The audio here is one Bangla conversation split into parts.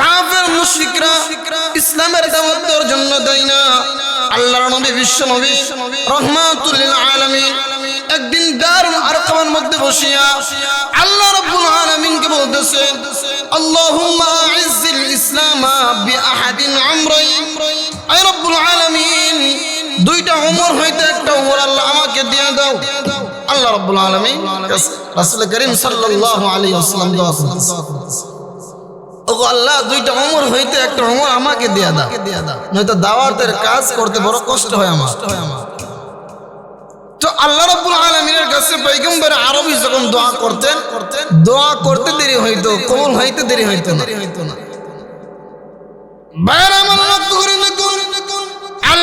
কাফের মুশরিকরা ইসলামের দাওয়াত দেওয়ার জন্য দেয় না। আল্লাহর নবী, বিশ্ব নবী, রহমাতুল আলামিন একদিন দারুল আরকামের মধ্যে বসিয়া আল্লাহ রাব্বুল আলামিনকে বলতেছে, আল্লাহুম্মা আইজ্জিল ইসলাম বিআহাদিন আমরাইন। আয় রব্বুল আলামিন, দুইটা ওমর হইতে একটা ওমর আল্লাহ আমাকে দিয়ে দাও। আল্লাহ রাব্বুল আলামিন, রাসূল করিম সাল্লাল্লাহু আলাইহি ওয়াসাল্লাম দোয়া ওগো আল্লাহ, দুইটা অমর হইতে একটা অমর আমাকে দিয়ে দাও। নয়তো দাওয়াতের কাজ করতে বড় কষ্ট হয় আমার। তো আল্লাহ রাব্বুল আলামিনের কাছে পয়গম্বর আরবি যখন দোয়া করতেন, দোয়া করতে দেরি হইতো, কবুল হইতে দেরি হইতো না। বাইরে আমার লক্ষ্য করে দেখুন।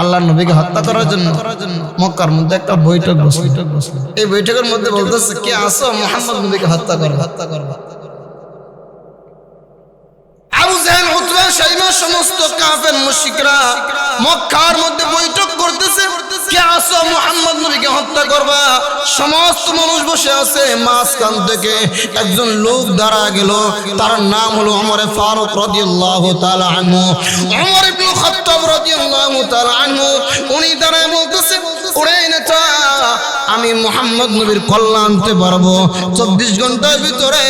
আল্লাহর নবীকে হত্যা করার জন্য মক্কার মধ্যে একটা বৈঠক বসল। এই বৈঠকের মধ্যে বলতেছে, কে আসো, মোহাম্মদ নবীকে হত্যা করো হত্যা করো আবু জাহেল, উতবা শাইমা সমস্ত কাফের মুশরিকরা মক্কার মধ্যে বৈঠক হত্যা করবা। সমস্ত মানুষ বসে আছে মাঝখান থেকে। একজন লোক দাঁড়া গেল। তার নাম হলো আমার ফারুক রাদিয়াল্লাহু তাআলা আনহু। আমার ইবনে খাত্তাব রাদিয়াল্লাহু তাআলা আনহু, উনি দাঁড়ায় বলতেছে আমি মোহাম্মদ নবীর কল্যাণ আনতে পারব। চব্বিশ ঘণ্টার ভিতরে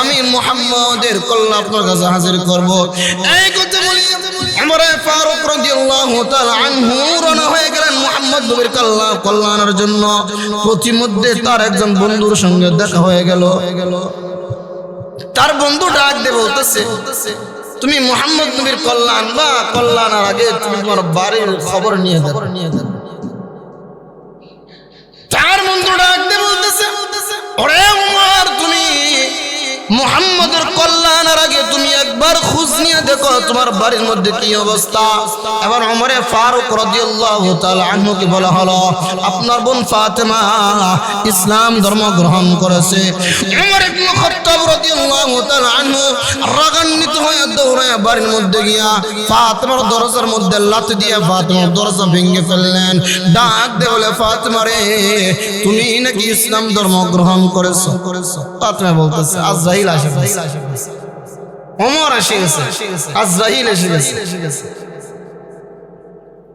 আমি মোহাম্মদের কল্যাণ আপনার কাছে হাজির করব। এই কথা বলি আমার ফারুক রাদিয়াল্লাহু হয়ে গেলেন মোহাম্মদ নবীর কল্যাণ কল্যাণের জন্য। প্রতিমধ্যে তার একজন বন্ধুর সঙ্গে দেখা হয়ে গেল। তার বন্ধু ডাক দিয়ে বলতেছে, তুমি মোহাম্মদ নবীর কল্যাণ বা কল্যাণের আগে তুমি তোমার বাড়ির খবর নিয়ে দেখো মন্ত্র ডাক ডাকতে বলতেছে ওরে উমার তুমি মুহাম্মদের কল্যাণের আগে তুমি একবার খোঁজ নিয়ে দেখো তোমার বাড়ির মধ্যে কি অবস্থা। এবার ওমরে ফারুক রাদিয়াল্লাহু তাআলা আনহুকে বলা হলো, আপনার বোন ফাতেমা ইসলাম ধর্ম গ্রহণ করেছে। ওমর ইবনে খাত্তাব রাদিয়াল্লাহু তাআলা আনহু রাগান্বিত হয়ে বাড়ির মধ্যে গিয়া ফাতেমার দরজার মধ্যে লাথি দিয়ে ফাতেমার দরজা ভেঙে ফেললেন। ডাক দে বলে, ফাতেমা রে, তুমি নাকি ইসলাম ধর্ম গ্রহণ করেছ? ফাতেমা বলতেছে আসে গেছে। ওমর এসে গেছে। আজরাইল এসে গেছে।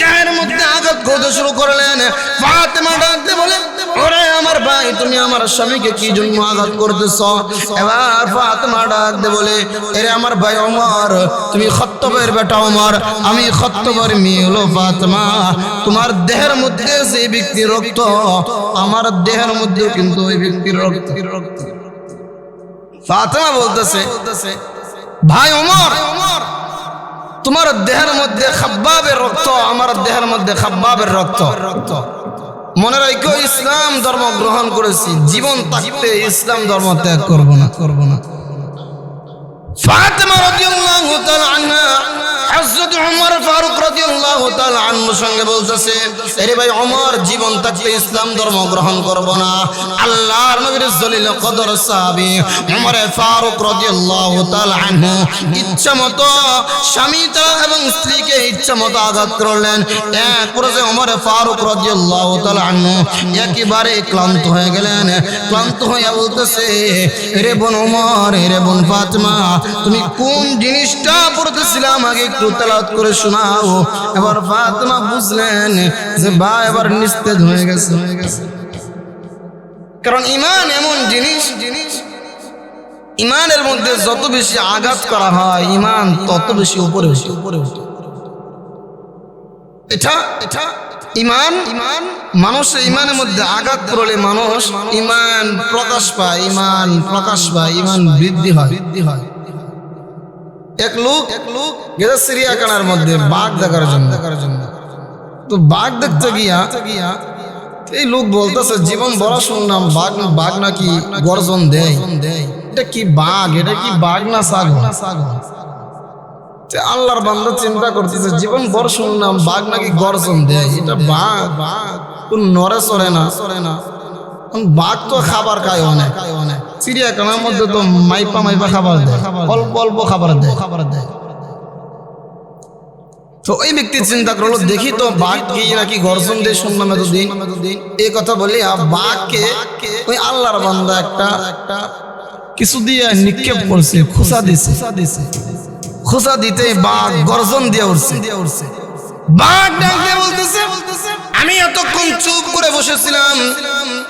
দেহের মধ্যে আঘাত করতে শুরু করলেন। ফাতেমা ডাকতে বলে, ওরে আমার ভাই, তুমি আমার স্বামীকে কি জন্য আঘাত করতেছ? এবার ফাতেমা ডাকতে বলে, এরে আমার ভাই ওমর, তুমি খত্তবের বেটা ওমর, আমি খত্তবের মেয়ে হলো ফাতেমা। তোমার দেহের মধ্যে যে ব্যক্তির রক্ত, আমার দেহের মধ্যেও কিন্তু ওই ব্যক্তির রক্ত রক্ত। ফাতেমা বলতেছে, ভাই ওমর তোমার দেহের মধ্যে খাব্বাবের রক্ত, আমার দেহের মধ্যে খাব্বাবের রক্ত। রক্ত মনে রাখো, ইসলাম ধর্ম গ্রহণ করেছি, জীবন থাকতে ইসলাম ধর্ম ত্যাগ করব না করব না। ফাতেমা রাদিয়াল্লাহু তাআলা আনহা হযরত ফারুক একেবারে ক্লান্ত হয়ে গেলেন। ক্লান্ত হয়ে বলতেছে রে বোন ওমর রে বোন ফাতেমা, তুমি কোন জিনিসটা পড়তেছিলে আমাকে একটু তেলাওয়াত করে শোনাও। এবার ফাতেমা বুঝলেন যে বা এবার নিস্তেজ হয়ে গেছে। কারণ ইমান এমন জিনিস জিনিস ইমানের মধ্যে যত বেশি আঘাত করা হয়, ইমান তত বেশি উপরে উঠে। উপরে উঠে এটা এটা ইমান ইমান মানুষের ইমানের মধ্যে আঘাত করলে মানুষ ইমান প্রকাশ পায়, ইমান প্রকাশ পায়, ইমান বৃদ্ধি হয় বৃদ্ধি হয়। এক লোক এক লোক গেছে চিড়িয়াখানার মধ্যে বাঘ দেখার জন্য। দেখার জন্য তো বাঘ দেখতে গিয়া গিয়া এই লোক বলতেছে, জীবন বড় শুনলাম, বাঘ বাঘ নাকি গর্জন দেয়? এটা কি বাঘ? এটা কি বাঘ না ছাগল তে আল্লাহর বান্দা চিন্তা করতেছে, জীবন বড় শুনলাম, বাঘ নাকি গর্জন দেয়? এটা বাঘ? বাঘ কোন নরে সরে না? সরে না বাঘ তো খাবার খায় অনেক অনেক। চিড়িয়াখানার মধ্যে তো মাইপা মাইপা খাবার দেয়। অল্প অল্প খাবার দেয়। খাবার দেয়। তো ওই ব্যক্তি চিন্তা করল দেখি তো বাঘ কি নাকি গর্জন দিয়ে শুনলাম এতদিন এই কথা বলি বাঘকে ওই আল্লাহর বান্দা একটা একটা কিছু দিয়ে নিক্ষেপ করছে খুসা দিছে। খুসা দিতে বাঘ গর্জন দিয়ে উঠছে দিয়ে উঠছে বাঘ ডাক দিয়ে বলতেছে আমি এতক্ষণ চুপ করে বসেছিলাম।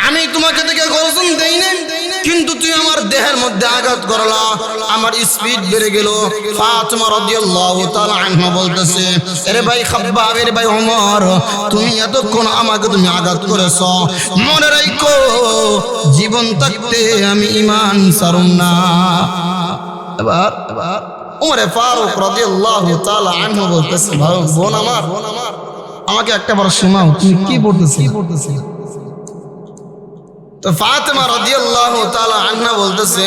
আমি তোমাকে দেখে গর্জন দেই না কিন্তু তুই আমার দেহের মধ্যে আঘাত করলা। আমার স্পিড বেড়ে গেল। ফাতেমা রাদিয়াল্লাহু তাআলা আনহা বলতেছে আরে ভাই খাব্বাব আরে ভাই ওমর, তুমি এতক্ষণ আমাকে তুমি আঘাত করেছ। মনে রাখো জীবন থাকতে আমি ঈমান ছাড়ুম না। এবার এবার উমরে ফারুক রাদিয়াল্লাহু তাআলা আনহু বলতেছে, ভাই বোন আমার বোন আমার, আমাকে একটা বার শোনাও তুমি কি পড়তেছিলে কি তো ফাতেমা রাদিয়াল্লাহু তাআলা আনহা বলতেছে,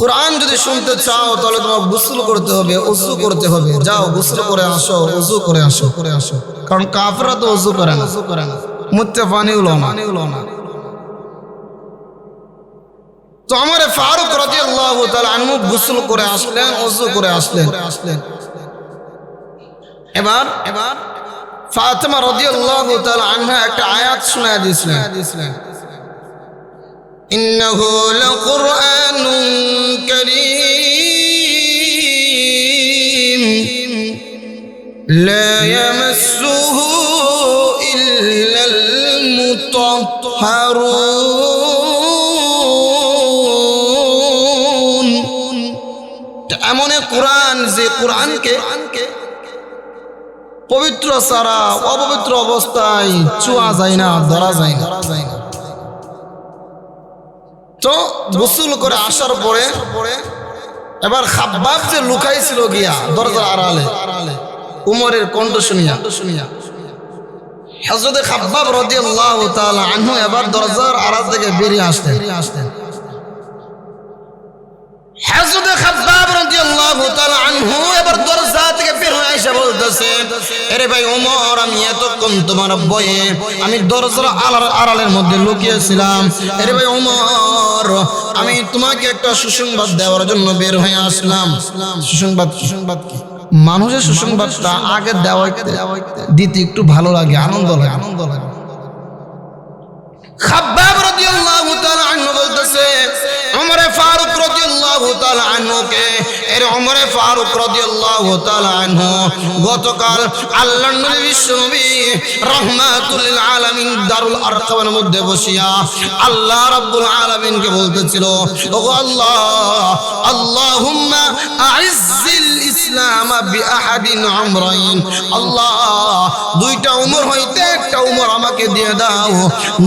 কোরআন যদি শুনতে চাও, তাহলে তোমাকে গোসল করতে হবে উজু করতে হবে। যাও, গোসল করে আসো উজু করে আসো। করে আসো কারণ কাফেররা তো উজু করে না। উজু করে না মুত্তে পানি উলো না। তো আমার ফারুক রাদিয়াল্লাহু তাআলা আনহু গোসল করে আসলেন উজু করে আসলেন। আসলেন এবার এবার ফাতেমা রদিয়াল্লাহু তাআলা আনহা একটা আয়াত শোনায় দিয়েছিলেন। ইন্নাহু লাকুরআনুন কারীম। লা ইয়ামাসসুহু ইল্লাল মুতাহহারুন এমন কোরআন যে কোরআনকে পবিত্র সারা, অপবিত্র অবস্থায় চুয়া যায় না, ধরা যায় না। তো গোসল করে আসার পরে এবার খাব্বাব যে লুকাইছিল গিয়া দরজার আড়ালে, উমরের কণ্ঠ শুনিয়া শুনিয়া হজরতে খাব্বাব রাদিয়াল্লাহু তাআলা আনহু এবার দরজার আড়াল থেকে বেরিয়ে আসতেন আসতেন হযরত খাব্বাব রাদিয়াল্লাহু তাআলা আনহু আরে ভাই ওমর, আমি এতক্ষণ তোমার বয়ে আমি দরজার আড়াল আড়ালের মধ্যে লুকিয়েছিলাম। আরে ভাই ওমর, আমি তোমাকে একটা সুসংবাদ দেওয়ার জন্য বের হয়ে আসলাম। সুসংবাদ সুসংবাদ কি? মানুষের সুসংবাদটা আগে দেওয়াইতে, দিতে একটু ভালো লাগে আনন্দ লাগে আনন্দ লাগে। খাব্বাব রাদিয়াল্লাহু তাআলা আনহু বলতেছে, ওমরে ফারুক রাদিয়াল্লাহু তাআলা আনহুকে, এর আলামিন দারুল আরকামের মধ্যে বসিয়া আল্লাহ রাব্বুল আলামিনকে বলতেছিল, ওগো আল্লাহ, আল্লাহুম্মা ইসলাম বিআহাদিন আমরাইন। আল্লাহ, দুইটা উমর হইতে একটা উমর আমাকে দিয়ে দাও,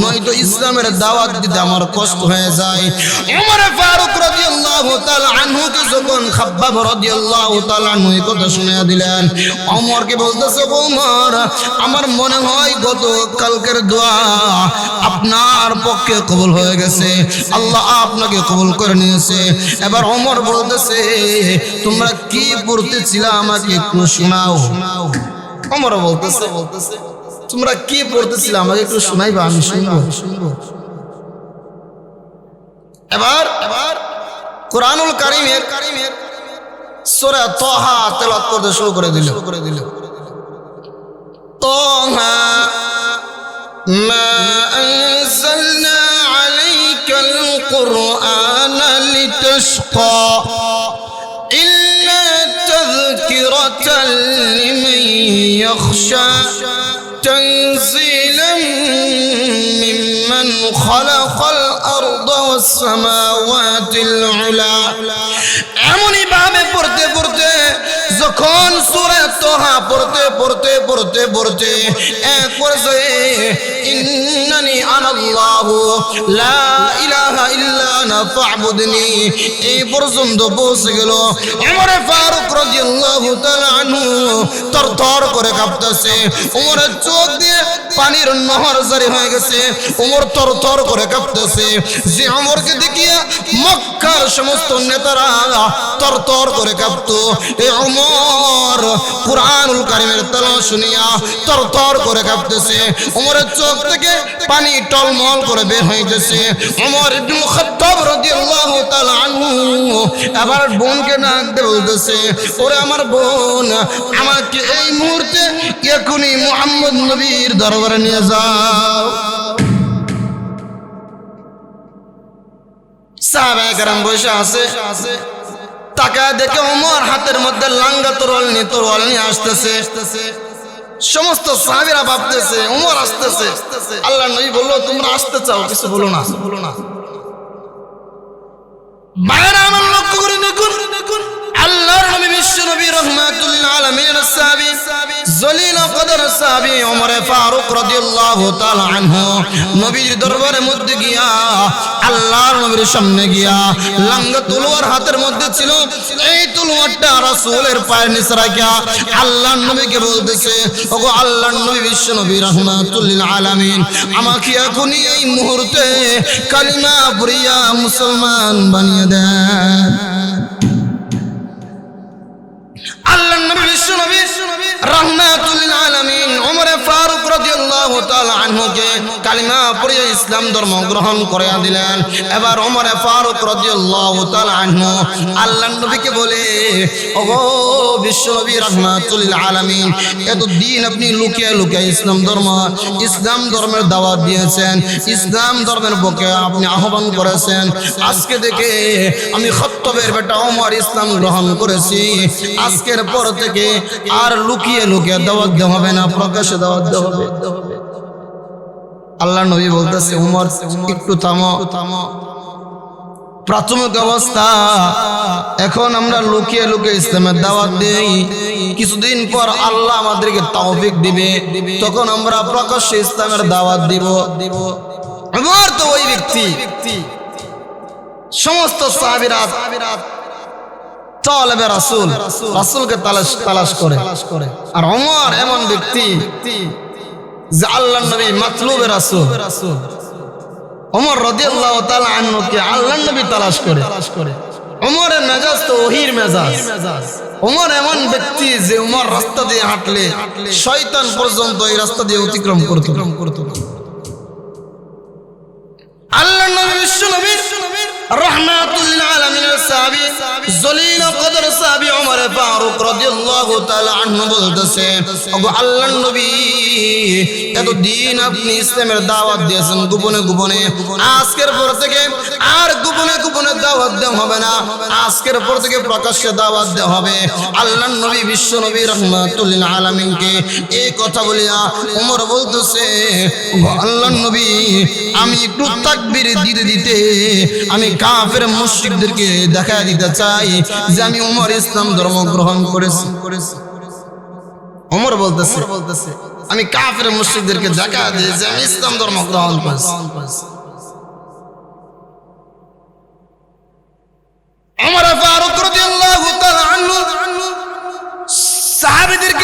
নয়তো ইসলামের দাওয়াত দিতে আমার কষ্ট হয়ে যায়। উমর ফারুক রাদিয়াল্লাহু তাআলা আনহুকে যখন খাব্বাব রাদিয়াল্লাহু তাআলা আনহু কথা শুনে দিলেন ওমরকে বলতেছে ওমর আমার মনে হয় গত কালকের দোয়া আপনার পক্ষে কবুল হয়ে গেছে। আল্লাহ আপনাকে কবুল করে নিয়েছে। এবার ওমর বলতেছে, তোমরা কি পড়তে বলতেছিল আমাকে, একটু শোনাও। শোনাও অমর বলতেছে, তোমরা কি পড়তেছিল? আমাকে একটু শোনাইবা, আমি শুনব। শুনব এবার এবার কোরআনুল কারিমের কারিমের সোরা তহা তেলাত করতে শুরু করে দিল। শুরু করে দিল তহা, মা আনসালনা আলাইকাল কুরআন লিতাশকা تذكرة لمن يخشى تنزيلا ممن خلق الأرض والسماوات العلى এমনই ভাবে পড়তে পড়তে যখন সুরে তোহা পড়তে পড়তে পড়তে পড়তে এক ইন্নানি লা ইলাহা ইল্লা ফাবুদনি। এই পর্যন্ত পৌঁছে গেল। ফারুক রাদিয়াল্লাহু তাআলা আনহু তরতর করে কাঁপতেছে। চোখ দিয়ে পানির নহর জারি হয়ে গেছে। ওমর তরতর করে কাঁপতেছে। যে ওমরকে দেখিয়া মক্কার সমস্ত নেতারা তরতর করে কাঁপতো। এ ওমর কুরআনুল কারিমের তেলাওয়াত শুনিয়া তরতর করে কাঁপতেছে। ওমরের চোখ থেকে পানি টলমল করে বের হইতেছে। ওমর ইবনে খাত্তাব রাদিয়াল্লাহু তাআলা আনহু আবার বোনকে ডাক দিয়ে বলতেছে, ওরে আমার বোন, আমাকে এই মুহূর্তে এখনই মুহাম্মদ নবীর দরবারে নিয়ে যাও। সাহাবায়ে কেরাম বসে আছে। টাকা দেখে ওমর হাতের মধ্যে লাঙ্গা তোরল নিয়ে তোরল নিয়ে আসতেছে। সমস্ত সাহাবিরা ভাবতেছে, ওমর আসতেছে। আল্লাহ নবী বলল, তোমরা আসতে চাও, কিছু বলো না। বলো না বাইরে আমার লক্ষ্য করে দেখুন দেখুন। দরবারের মধ্যে গিয়া গিয়া, লাঙ্গা হাতের মধ্যে ছিল। এই তলোয়ারটা রাসূলের পায়ের নিচে রাখিয়া আল্লাহর নবীকে বলতেছে, ওগো আল্লাহর নবী বিশ্ব নবী রহমাতুল্লিল আলামিন, আমাকে এখনই এই মুহূর্তে কালিমা পড়িয়া মুসলমান বানিয়ে দেন। নবী দিন আপনি লুকিয়ে লুকিয়ে ইসলাম ধর্ম, ইসলাম ধর্মের দাওয়াত দিয়েছেন, ইসলাম ধর্মের পক্ষে আপনি আহ্বান করেছেন। আজকে দেখে আমি খত্তবের বেটা ওমর ইসলাম গ্রহণ করেছি। আজকের পর থেকে আর লুকিয়ে লুকিয়ে দাওয়াত দেওয়া হবে না প্রকাশে দাওয়াত দেওয়া হবে। আল্লাহ নবী বলতেছে, উমর, একটু থামো। থামো প্রাথমিক অবস্থা, এখন আমরা লুকিয়ে লুকিয়ে ইসলামের দাওয়াত দেই। কিছুদিন পর আল্লাহ আমাদেরকে তৌফিক দিবে। তখন আমরা প্রকাশ্যে ইসলামের দাওয়াত দিব। দিব আমার তো ওই ব্যক্তি। সমস্ত সাহাবিরা তালেবে রাসূল, রাসূলকে তালাশ তালাশ করে। আর ওমর এমন ব্যক্তি যে আল্লাহর নবী মাতলুবে রাসূল। ওমর রাদিয়াল্লাহু তাআলা আনহুকে আল্লাহর নবী তালাশ করে। ওমরের মেজাজ তো ওহির মেজাজ। ওমর এমন ব্যক্তি যে ওমর রাস্তা দিয়ে হাঁটলে শয়তান পর্যন্ত এই রাস্তা দিয়ে অতিক্রম করত। আল্লাহ নবী বিশ্ব নবী রহমাতুল্লাহ এত দিন আপনি দাওয়াত দিয়েছেন গোপনে গোপনে। আজকের পর থেকে আর গোপনে গোপনে দাওয়াত দেওয়া হবে না। আজকের পর থেকে প্রকাশ্যে দাওয়াত দেওয়া হবে। আল্লাহর নবী, বিশ্ব নবী এই কথা বলিয়া ওমর বলতেছে আল্লাহর আমি একটু তাকবীর দিতে দিতে আমি কাফের মুশরিকদেরকে দেখা দিতে চাই যে আমি ওমর ইসলাম ধর্ম গ্রহণ করেছি। ওমর বলতেছে বলতেছে আমি কাফের মুশরিকদেরকে দেখা দিই যে আমি ইসলাম ধর্ম গ্রহণ করেছি।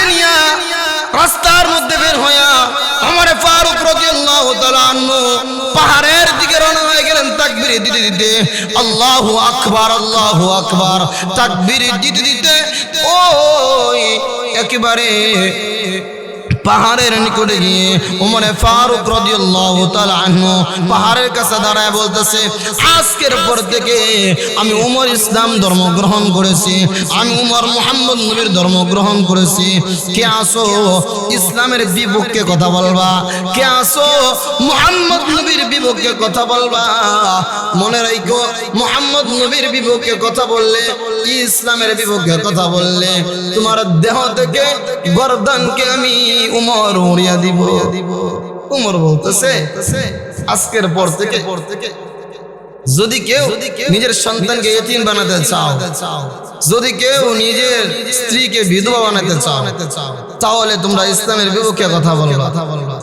নিয়ে রাস্তার মধ্যে বের হইয়া ওমর ফারুক তাআলা তাকবীর দিতে দিতে আল্লাহু আকবার আল্লাহু আকবার তাকবীর দিতে দিতে ওই একেবারে পাহাড়ের নিকটে গিয়ে উমরে ফারুক রাদিয়াল্লাহু তাআলা আনহু পাহাড়ের কাছে দাঁড়ায় বলতেছে, আজকের পর থেকে আমি উমর ইসলাম ধর্ম গ্রহণ করেছি। আমি উমর মুহাম্মদ নবীর ধর্ম গ্রহণ করেছি। কে আসো ইসলামের বিপক্ষে কথা বলবা? কে আসো মুহাম্মদ নবীর বিপক্ষে কথা বলবা? মনে রাখো মুহাম্মদ নবীর বিপক্ষে কথা বললে, ইসলামের বিপক্ষে কথা বললে, তোমার দেহ থেকে গর্দানকে আমি উমর উড়িয়া দিব। উমর বলতেছে, আজকের পর থেকে পর থেকে যদি কেউ নিজের সন্তানকে এতিম বানাতে চাও, যদি কেউ নিজের স্ত্রীকে বিধবা বানাতে চাও, তাহলে তোমরা ইসলামের বিপক্ষে কথা বলবা কথা বলবা।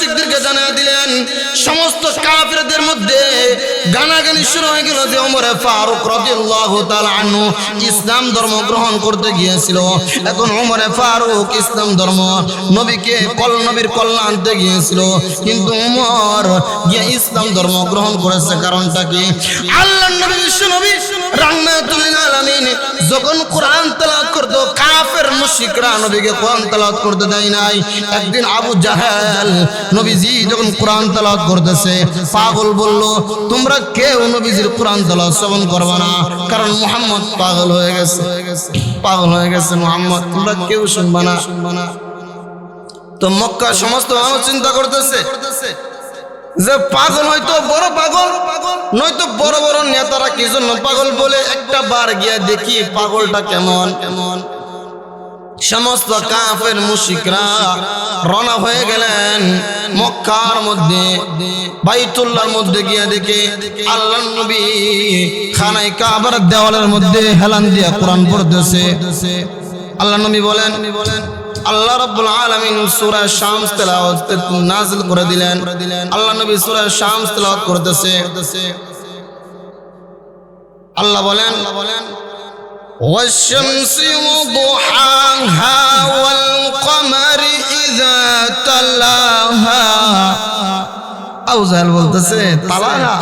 মুশরিকদেরকে জানিয়ে দিলেন, সমস্ত কাফেরদের মধ্যে গানাগানি শুরু হয়ে গেল যে ওমরে ফারুক রাদিয়াল্লাহু তাআলা আনহু ইসলাম ধর্ম গ্রহণ করতে গিয়েছিল। এখন ওমরে ফারুক ইসলাম ধর্ম নবীকে কল নবীর কল্যাণ আনতে গিয়েছিল। কিন্তু ওমর গিয়ে ইসলাম ধর্ম গ্রহণ করেছে কারণটা কি? আল্লাহ নবী, বিশ্ব নবী যখন কোরআন করতো নবীকে কোরআন তেলাওয়াত করতে নাই। একদিন আবু নবীজি যখন কোরআন তেলাওয়াত করতেছে, পাগল বলল, তোমরা কেউ নবীজির কোরআন তেলাওয়াত শ্রবণ করবে না, কারণ মুহাম্মদ পাগল হয়ে গেছে। পাগল হয়ে গেছে মুহাম্মদ, তোমরা কেউ শুনবে না। না তো মক্কা সমস্ত মানুষ চিন্তা করতেছে যে পাগল হয়তো বড় পাগল, নয়তো বড় বড় নেতারা কি জন্য পাগল বলে? একটা বার গিয়া দেখি পাগলটা কেমন? কেমন সমস্ত কাফের মুশিকরা রওনা হয়ে গেলেন মক্কার মধ্যে, বাইতুল্লাহর মধ্যে গিয়া দেখে আল্লাহ নবী খানাই কাবার দেওয়ালের মধ্যে হেলান দিয়া কোরআন পড়তেছে। আল্লাহ নবী বলেন বলেন আল্লাহ রাব্বুল আলামিন সূরা শামস তেলাওয়াত নাযিল করে দিলেন আল্লাহ নবী সূরা শামস তেলাওয়াত করতেছে আল্লাহ বলেন বলেন والشمس وضحاها والقمر إذا تلاها আবু জাহেল বলতেছে তালাহা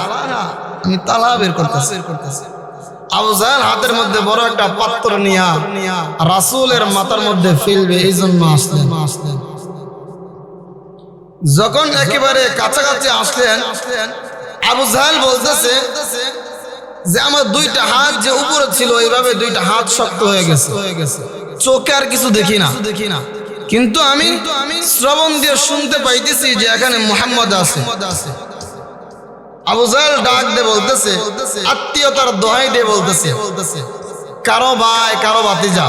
আমি তালা বের করতেছি আবু জাহেল হাতের মধ্যে বড় একটা পাত্র নিয়া রাসূলের মাথার মধ্যে ফেলবে এই জন্য আসলেন। আসলেন যখন একেবারে কাছাকাছি আসলেন, আবু জাহেল বলতেছে যে, আমার দুইটা হাত যে উপরে ছিল, এইভাবে দুইটা হাত শক্ত হয়ে গেছে। চোখে আর কিছু দেখি না দেখি না। কিন্তু আমি শ্রবণ দিয়ে শুনতে পাইতেছি যে, এখানে মোহাম্মদ আছে। আবু জাহেল ডাক দিয়ে বলতেছে, আত্মীয়তার দোহাই দে বলতেছে, কারও ভাই, কারও বাতিজা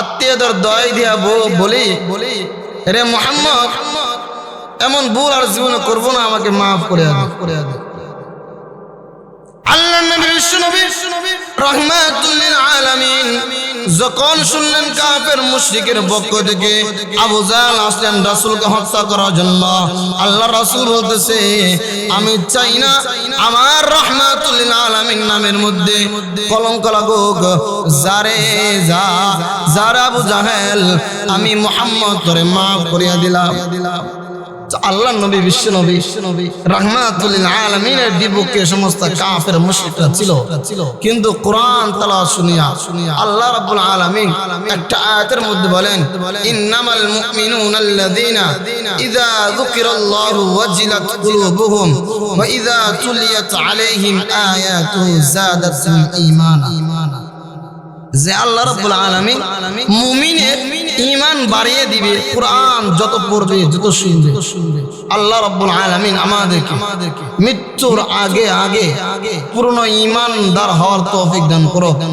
আত্মীয়তার দোহাই দিয়া বলি বলি রে মোহাম্মদ, এমন ভুল আর জীবনে করব না, আমাকে মাফ করে করে দে। আল্লাহ নবী বিশ্ব নবী রহমাতুল আলামিন। যখন শুনলেন থেকে আবু জাহল আসলেন হত্যা করার জন্য, আল্লাহ বলতেছে, আমি চাই না আমার রহমাতুল আলামিন নামের মধ্যে কলঙ্ক লাগুক। যারে যা আবু জাহেল, আমি মুহাম্মদ তোরে মাফ করিয়া দিলাম। আল্লাহ নবী, বিশ্ব নবী নবী রহমাতুল আলমিনের বিপক্ষে সমস্ত কাফের মুশরিকরা ছিল। কিন্তু কোরআন তালা শুনিয়া শুনিয়া আল্লাহ রাব্বুল আলামিন একটা আয়াতের মধ্যে বলেন, ইন্নামাল মুমিনুনা আল্লাযীনা ইযা যুকিরাল্লাহু ওয়াজিলাত কুলুবুহুম ওয়া ইযা তুলিয়াত আলাইহিম আয়াতুহু জাদাতুহুম ঈমানা যে আল্লাহ রব্বুল আলামিন মুমিনের ইমান বাড়িয়ে দিবে, কোরআন যত পড়বে, যত শুনবে। আল্লাহ রব্বুল আলামিন আমাদেরকে মৃত্যুর আগে আগে পুরনো ঈমানদার হওয়ার তৌফিক দান করো